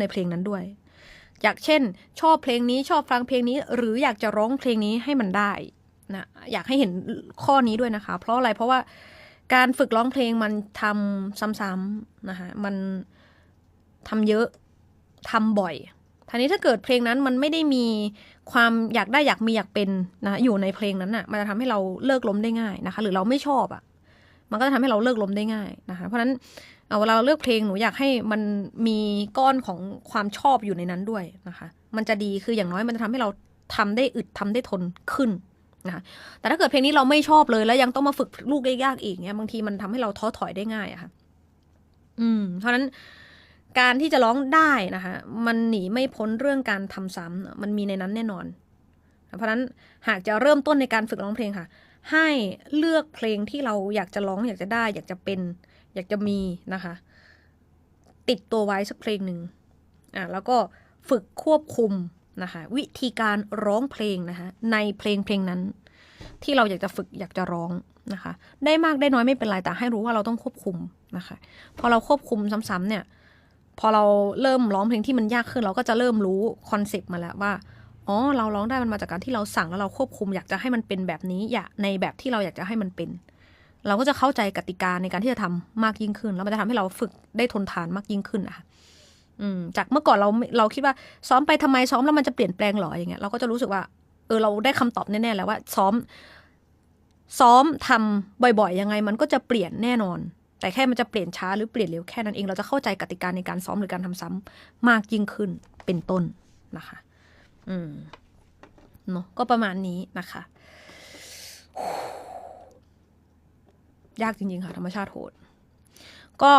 ในเพลงนั้นด้วย อยากเช่น ชอบเพลงนี้ชอบฟังเพลงนี้ หรืออยากจะร้องเพลงนี้ให้มันได้นะอยากให้เห็นข้อนี้ด้วยนะคะ เพราะอะไรเพราะว่าการฝึกร้องเพลงมันทำซ้ำๆนะคะมันทำเยอะทำบ่อยทีนี้ถ้าเกิดเพลงนั้นมันไม่ได้มีความอยากได้อยากมีอยากเป็นนะอยู่ในเพลงนั้นอะมันจะทำให้เราเลิกล้มได้ง่ายนะคะ หรือเราไม่ชอบอะ มันก็จะทำให้เราเลิกล้มได้ง่ายนะคะ เพราะฉะนั้นเวลาเราเลือกเพลงหนูอยากให้มันมีก้อนของความชอบอยู่ในนั้นด้วยนะคะ มันจะดีคืออย่างน้อยมันจะทำให้เราทำได้อึดทำได้ทนขึ้นนะคะแต่ถ้าเกิดเพลงนี้เราไม่ชอบเลยแล้วยังต้องมาฝึกลูกยากๆอีกเนี่ยบางทีมันทำให้เราท้อถอยได้ง่ายอะค่ะ อืม เพราะนั้นการที่จะร้องได้นะคะมันหนีไม่พ้นเรื่องการทำซ้ำมันมีในนั้นแน่นอน เพราะฉะนั้นหากจะเริ่มต้นในการฝึกร้องเพลงค่ะ ให้เลือกเพลงที่เราอยากจะร้องอยากจะได้ อยากจะเป็น อยากจะมีนะคะ ติดตัวไว้สักเพลงหนึ่งอะแล้วก็ฝึกควบคุมนะคะวิธีการร้องเพลงนะคะในเพลงเพลงนั้น ที่เราอยากจะฝึกอยากจะร้องนะคะ ได้มากได้น้อยไม่เป็นไรแต่ให้รู้ว่าเราต้องควบคุมนะคะพอเราควบคุมซ้ำๆเนี่ยพอเราเริ่มร้องเพลงที่มันยากขึ้นเราก็จะเริ่มรู้คอนเซปต์มาแล้วว่า อ๋อ เราร้องได้มันมาจากการที่เราสั่งแล้วเราควบคุมอยากจะให้มันเป็นแบบนี้ อยากในแบบที่เราอยากจะให้มันเป็น เราก็จะเข้าใจกติกาในการที่จะทำมากยิ่งขึ้น แล้วมันจะทำให้เราฝึกได้ทนทานมากยิ่งขึ้นนะคะอืมจากเมื่อก่อนเราเราคิดว่าซ้อมไปทำไมซ้อมแล้วมันจะเปลี่ยนแปลงหรออย่างเงี้ยเราก็จะรู้สึกว่า เออเราได้คำตอบแน่ๆแล้วว่า ซ้อม ซ้อมทำบ่อยๆยังไง มันก็จะเปลี่ยนแน่นอน แต่แค่มันจะเปลี่ยนช้าหรือเปลี่ยนเร็วแค่นั้นเองเราจะเข้าใจกติกาในการซ้อมหรือการทำซ้ำมากยิ่งขึ้นเป็นต้นนะคะ อืมเนาะก็ประมาณนี้นะคะ ยากจริงๆค่ะ ธรรมชาติโหด ก็